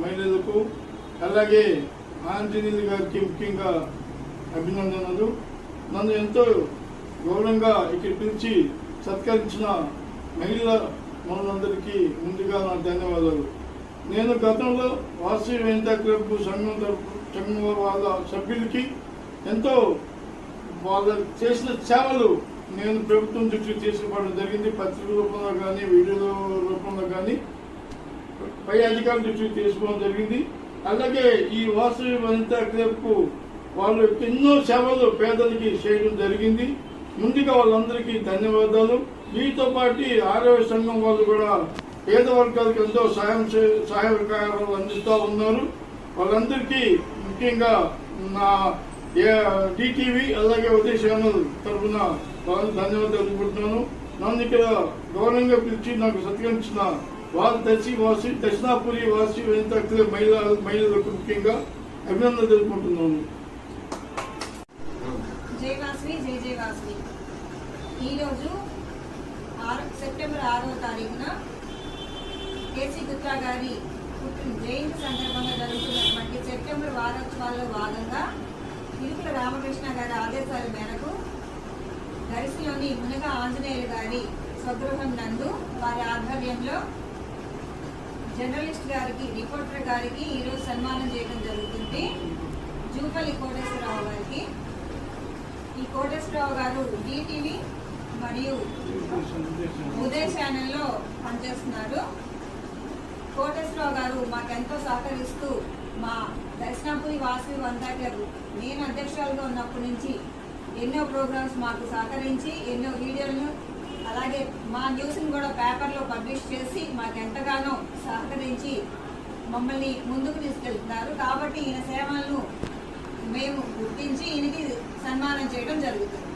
మహిళలకు అలాగే ఆంజనేయులు గారికి ముఖ్యంగా అభినందనలు. నన్ను ఎంతో గౌరవంగా ఇక్కడ పిలిచి సత్కరించిన మహిళల మనందరికీ ముందుగా నా ధన్యవాదాలు. నేను గతంలో వాసవి వెంట క్లబ్ సంఘం తరపు సంఘం వాళ్ళ సభ్యులకి ఎంతో వాళ్ళ చేసిన సేవలు నేను ప్రభుత్వం దృష్టికి తీసుకుపోవడం జరిగింది. పత్రిక రూపంలో కానీ వీడియో రూపంలో కానీ పై అధికారుల దృష్టికి తీసుకోవడం జరిగింది. అలాగే ఈ వాసవి వనిత క్లబ్కు వాళ్ళు ఎన్నో సేవలు పేదలకి చేయడం జరిగింది. ముందుగా వాళ్ళందరికీ ధన్యవాదాలు. వీటితో పాటు ఆరోగ్య సంఘం వాళ్ళు కూడా పేద వర్గాలకు ఎంతో సహాయం చే- సహాయకారాలు అందిస్తూ ఉన్నారు. వాళ్ళందరికీ ముఖ్యంగా నా డిటీవీ అలాగే ఉదయ ఛానల్ తరఫున వాళ్ళని ధన్యవాదాలు తెలుపుతున్నాను నన్ను ఇక్కడ గౌరవంగా పిలిచి నాకు సత్కరించిన వారు దర్శి వాసి దక్షిణాపురి వాసి వెంట మహిళ మహిళలకు ముఖ్యంగా అభినందనలు తెలుపుకుంటున్నాను జై వాసవి జై జై వాసవి. ఈరోజు ఆరు సెప్టెంబర్ ఆరవ తారీఖున కేసీ గుప్తా గారి పుట్టిన జయంతి సందర్భంగా జరుగుతున్నటువంటి సెప్టెంబర్ వారోత్సవాల్లో భాగంగా ఇరుకుల రామకృష్ణ గారి ఆదేశాల మేరకు గరిసిలోని మునగ ఆంజనేయులు గారి స్వగృహం నందు వారి ఆధ్వర్యం జర్నలిస్ట్ గారికి రిపోర్టర్ గారికి ఈరోజు సన్మానం చేయడం జరుగుతుంది. జూపల్లి కోటేశ్వరరావు గారికి. ఈ కోటేశ్వరరావు గారు డీటీవీ మరియు ఉదయ్ ఛానల్లో పనిచేస్తున్నారు. కోటేశ్వరరావు గారు మాకెంతో సహకరిస్తూ మా దర్శనాపురి వాసవి వంతా గారు నేను అధ్యక్షురాలుగా ఉన్నప్పటి నుంచి ఎన్నో ప్రోగ్రామ్స్ మాకు సహకరించి ఎన్నో వీడియోలను అలాగే మా న్యూస్ని కూడా పేపర్లో పబ్లిష్ చేసి మాకు ఎంతగానో సహకరించి మమ్మల్ని ముందుకు తీసుకెళ్తున్నారు. కాబట్టి ఈయన సేవలను మేము గుర్తించి ఈయనకి సన్మానం చేయడం జరుగుతుంది.